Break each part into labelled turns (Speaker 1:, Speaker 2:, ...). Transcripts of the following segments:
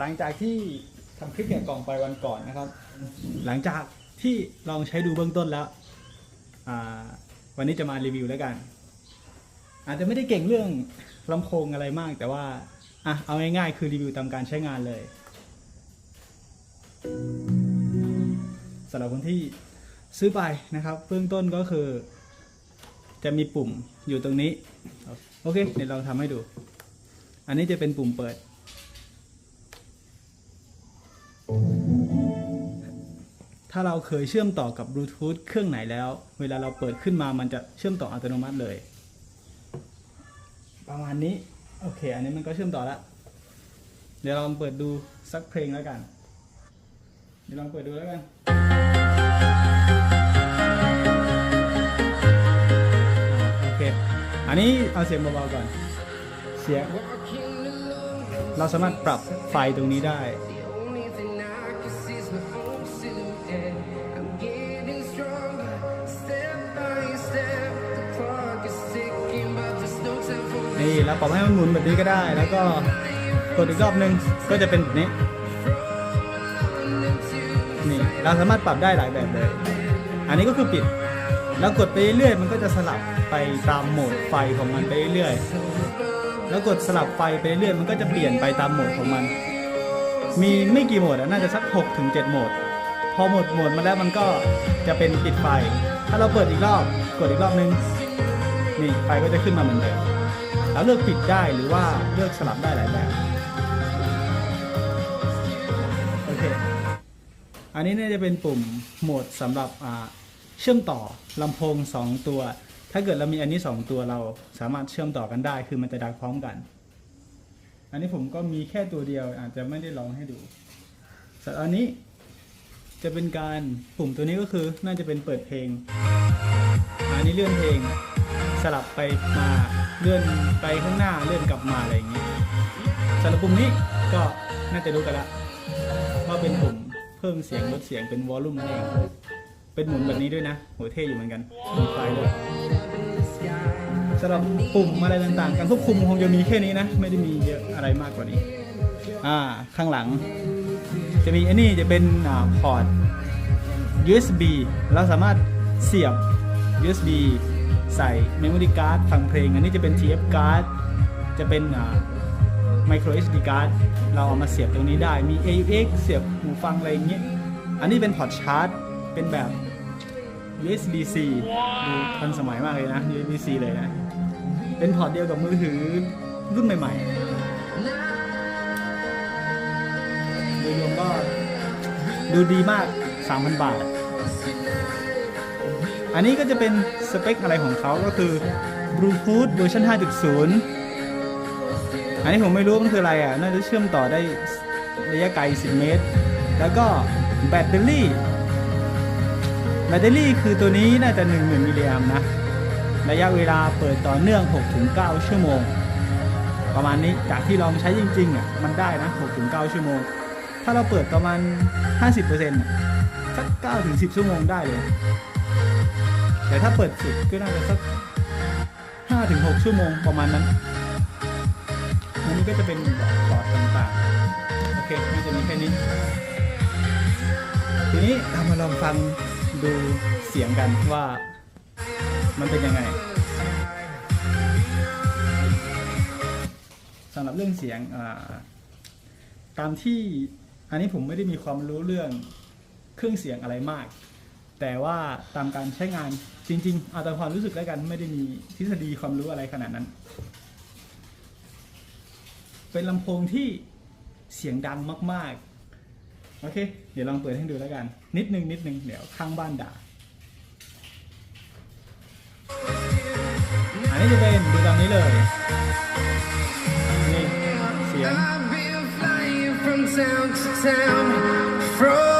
Speaker 1: หลั
Speaker 2: งจากที่ทำคลิปเกี่ยวกล่องไปวันก่อนนะครับ หลังจากที่ลองใช้ดูเบื้องต้นแล้ววันนี้จะมารีวิวแล้วกัน อาจจะไม่ได้เก่งเรื่องลำโพงอะไรมาก แต่ว่าอะเอาง่ายๆคือรีวิวตามการใช้งานเลยสำหรับคนที่ซื้อไปนะครับ เบื้องต้นก็คือ จะมีปุ่มอยู่ตรงนี้ โอเคเดี๋ยวลองทำให้ดู อันนี้จะเป็นปุ่มเปิด ถ้าเราเคยเชื่อมต่อกับบลูทูธเครื่องไหนแล้ว เวลาเราเปิดขึ้นมามันจะเชื่อมต่ออัตโนมัติเลย ประมาณนี้ โอเค อันนี้มันก็เชื่อมต่อแล้ว เดี๋ยวลองเปิดดูสักเพลงแล้วกัน เดี๋ยวลองเปิดดูแล้วกัน โอเค อันนี้เอาเสียงเบาๆก่อน เสียง เราสามารถปรับไฟตรงนี้ได้ีแล้วปรับให้มันหมุนแบบนี้ก็ได้ แล้วก็กดอีกรอบนึงก็จะเป็นแบบนี้นี่เราสามารถปรับได้หลายแบบเลย อันนี้ก็คือปิด แล้วกดไปเรื่อยมันก็จะสลับไปตามโหมดไฟของมันไปเรื่อยแล้วกดสลับไฟไปเรื่อยมันก็จะเปลี่ยนไปตามโหมดของมัน มีไม่กี่โหมดอะน่าจะสัก6ถึง7โหมด พอหมดโหมดมาแล้วมันก็จะเป็นปิดไฟ ถ้าเราเปิดอีกรอบ กดอีกรอบนึง นี่ไฟก็จะขึ้นมาเหมือนเดิม แล้วเลือกปิดได้หรือว่าเลือกสลับได้หลายแบบโอเคอันนี้เนี่ยจะเป็นปุ่มโหมดสำหรับเชื่อมต่อลำโพง 2 ตัว ถ้าเกิดเรามีอันนี้ 2 ตัวเราสามารถเชื่อมต่อกันได้ คือมันจะดังพร้อมกัน อันนี้ผมก็มีแค่ตัวเดียวอาจจะไม่ได้ลองให้ดูส่วนอันนี้จะเป็นการปุ่มตัวนี้ก็คือน่าจะเป็นเปิดเพลงอันนี้เลื่อนเพลงสลับไปมา เลื่อนไปข้างหน้าเลื่อนกลับมาอะไรอย่างนี้สำหรับปุ่มนี้ก็น่าจะรู้กันละว่าเป็นปุ่มเพิ่มเสียงลดเสียงเป็นวอลลุ่มนั่นเองเป็นหมุนแบบนี้ด้วยนะโหเท่อยู่เหมือนกันมีไฟด้วยสำหรับปุ่มอะไรต่างๆ การควบคุมคงจะมีแค่นี้นะ ไม่ได้มีเยอะอะไรมากกว่านี้ อ่า ข้างหลัง จะมีอันนี้จะเป็นอพอร์ต USB เราสามารถเสียบ USB ใส่ Memory Card ฟังเพลง อันนี้จะเป็น TF Card จะเป็นอ่า Micro SD Card เราเอามาเสียบตรงนี้ได้ มี AUX เสียบหูฟังอะไรอย่างเงี้ย อันนี้เป็นพอร์ตชาร์จ เป็นแบบ USB-C ดูทันสมัยมากเลยนะ USB-C เลยนะ เป็นพอร์ตเดียวกับมือถือรุ่นใหม่ๆโดยรวมก็ดูดีมาก 3,000 บาท อันนี้ก็จะเป็นสเปคอะไรของเขาก็คือ Bluetooth เวอร์ชัน5.0 อันนี้ผมไม่รู้มันคืออะไรอะ น่าจะเชื่อมต่อได้ระยะไกล 10 เมตร แล้วก็แบตเตอรี่ แบตเตอรี่คือตัวนี้น่าจะ 10,000 มิลลิแอมป์นะ ระยะเวลาเปิดต่อเนื่อง 6-9 ชั่วโมง ประมาณนี้ จากที่ลองใช้จริงๆอะ มันได้นะ 6-9 ชั่วโมง ถ้าเราเปิดประมาณ 50%สัก9-10 ชั่วโมงได้เลย แต่ถ้าเปิดสุดก็น่าจะสัก5-6ชั่วโมงประมาณนั้นอันนี้ก็จะเป็นบอดต่างๆ โอเคน่าจะมีแค่นี้ ทีนี้เรามาลองฟังดูเสียงกันว่ามันเป็นยังไงสำหรับเรื่องเสียงตามที่อันนี้ผมไม่ได้มีความรู้เรื่องเครื่องเสียงอะไรมาก แต่ว่าตามการใช้งานจริงๆเอาตามความรู้สึกแล้วกันไม่ได้มีทฤษฎีความรู้อะไรขนาดนั้น เป็นลำโพงที่เสียงดังมากๆ โอเค เดี๋ยวลองเปิดให้ดูแล้วกัน นิดนึงนิดนึงเดี๋ยวข้างบ้านด่า อันนี้จะเป็นดูตามนี้เลย นี่ เสียง
Speaker 3: from town to town, from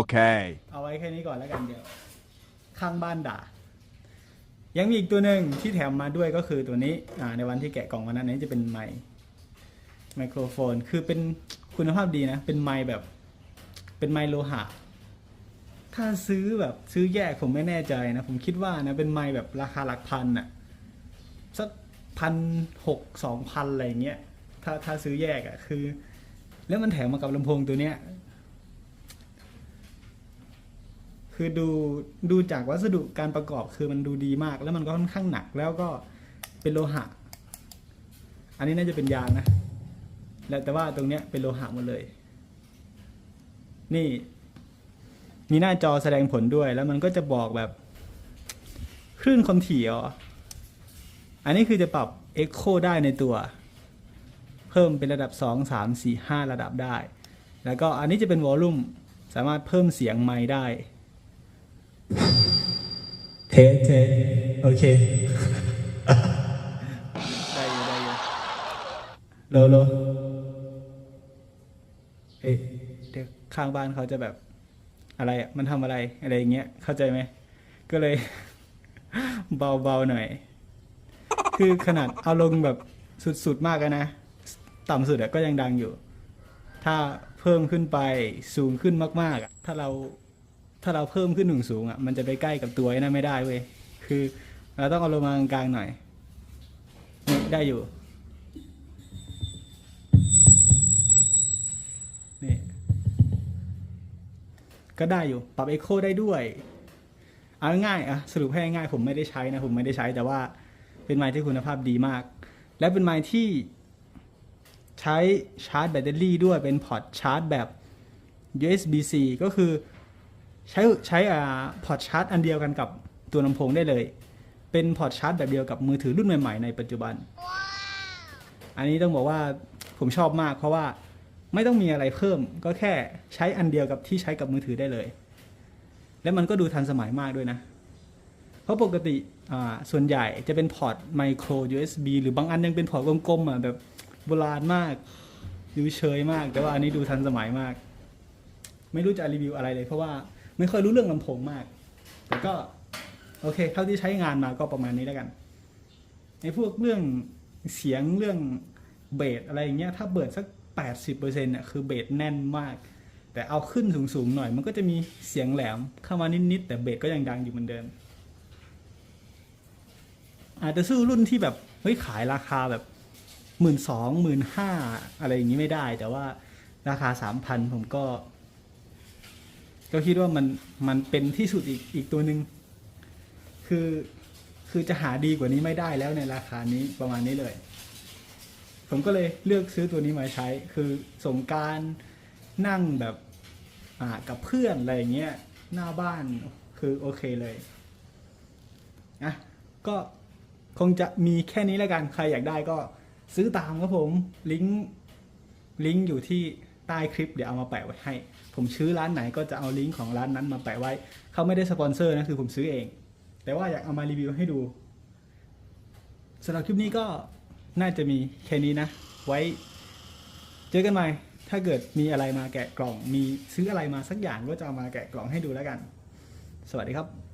Speaker 4: Okay.
Speaker 2: เอาไว้แค่นี้ก่อนแล้วกันเดี๋ยว ข้างบ้านด่า ยังมีอีกตัวหนึ่งที่แถมมาด้วยก็คือตัวนี้อ่าในวันที่แกะกล่องวันนั้นนี้จะเป็นไมค์ไมโครโฟน คือเป็นคุณภาพดีนะ เป็นไมค์แบบ เป็นไมค์โลหะ ถ้าซื้อแบบซื้อแยกผมไม่แน่ใจนะ ผมคิดว่านะเป็นไมค์แบบราคาหลักพันอะสักพันหกสองพันอะไรเงี้ยถ้าถ้าซื้อแยกอะคือ แล้วมันแถมมากับลำโพงตัวเนี้ย คือดูดูจากวัสดุการประกอบคือมันดูดีมาก แล้วมันก็ค่อนข้างหนักแล้วก็เป็นโลหะ อันนี้น่าจะเป็นยางนะ แล้วแต่ว่าตรงเนี้ยเป็นโลหะหมดเลย นี่ มีหน้าจอแสดงผลด้วย แล้วมันก็จะบอกแบบคลื่นความถี่อ๋ออันนี้คือจะปรับ Echo ได้ในตัว เพิ่มเป็นระดับ 2 3 4 5 ระดับได้ แล้วก็อันนี้จะเป็นวอลลุ่มสามารถเพิ่มเสียงไมค์ได้ เทสเทสโอเคได้อยู่ได้อยู่โลโลเอ๊ะเด็กข้างบ้านเขาจะแบบอะไรอะมันทำอะไรอะไรอย่างเงี้ยเข้าใจไหมก็เลย เบาๆหน่อย คือขนาดเอาลงแบบสุดๆมากอะนะ ต่ำสุดอะก็ยังดังอยู่ ถ้าเพิ่มขึ้นไปสูงขึ้นมากๆอะถ้าเรา ถ้าเราเพิ่มขึ้นหนึ่งสูงอะมันจะไปใกล้กับตัวไอ้นั่นไม่ได้เว้ยคือเราต้องเอาลงมากลางๆหน่อยได้อยู่นี่ก็ได้อยู่ปรับเอ็กโคได้ด้วยเอาง่ายอะสรุปให้ง่ายผมไม่ได้ใช้นะผมไม่ได้ใช้แต่ว่าเป็นไม้ที่คุณภาพดีมาก และเป็นไม้ที่ใช้ชาร์จแบตเตอรี่ด้วยเป็นพอร์ตชาร์จแบบ USB-C ก็คือ ใช้ใช้อ่าพอร์ตชาร์จอันเดียวกันกับตัวลำโพงได้เลย เป็นพอร์ตชาร์จแบบเดียวกับมือถือรุ่นใหม่ๆในปัจจุบัน อันนี้ต้องบอกว่าผมชอบมากเพราะว่าไม่ต้องมีอะไรเพิ่มก็แค่ใช้อันเดียวกับที่ใช้กับมือถือได้เลย และมันก็ดูทันสมัยมากด้วยนะ เพราะปกติส่วนใหญ่จะเป็นพอร์ตไมโคร USB หรือบางอันยังเป็นพอร์ตกลมๆอะแบบโบราณมากดูเชยมาก แต่ว่าอันนี้ดูทันสมัยมาก ไม่รู้จะรีวิวอะไรเลยเพราะว่า ไม่ค่อยรู้เรื่องลำโพงมาก แต่ก็โอเค เท่าที่ใช้งานมาก็ประมาณนี้แล้วกัน ในพวกเรื่องเสียงเรื่องเบสอะไรอย่างเงี้ย ถ้าเบิดสัก 80%เนี่ยคือเบสแน่นมาก แต่เอาขึ้นสูงๆหน่อยมันก็จะมีเสียงแหลมเข้ามานิดๆแต่เบสก็ยังดังอยู่เหมือนเดิม อาจจะสู้รุ่นที่แบบเฮ้ยขายราคาแบบหมื่นสองหมื่นห้าอะไรอย่างนี้ไม่ได้ แต่ว่าราคาสามพันผมก็ ก็คิดว่ามันมันเป็นที่สุดอีกอีกตัวหนึ่งคือคือจะหาดีกว่านี้ไม่ได้แล้วในราคานี้ประมาณนี้เลย ผมก็เลยเลือกซื้อตัวนี้มาใช้ คือสงการนั่งแบบอ่ากับเพื่อนอะไรอย่างเงี้ยหน้าบ้านคือโอเคเลยอะก็คงจะมีแค่นี้แล้วกันใครอยากได้ก็ซื้อตามครับผมลิงก์ลิงก์อยู่ที่ใต้คลิปเดี๋ยวเอามาแปะไว้ให้ ผมซื้อร้านไหนก็จะเอาลิงก์ของร้านนั้นมาแปะไว้ เขาไม่ได้สปอนเซอร์นะคือผมซื้อเอง แต่ว่าอยากเอามารีวิวให้ดูสำหรับคลิปนี้ก็น่าจะมีแค่นี้นะ ไว้เจอกันใหม่ ถ้าเกิดมีอะไรมาแกะกล่อง มีซื้ออะไรมาสักอย่างก็จะเอามาแกะกล่องให้ดูแล้วกัน สวัสดีครับ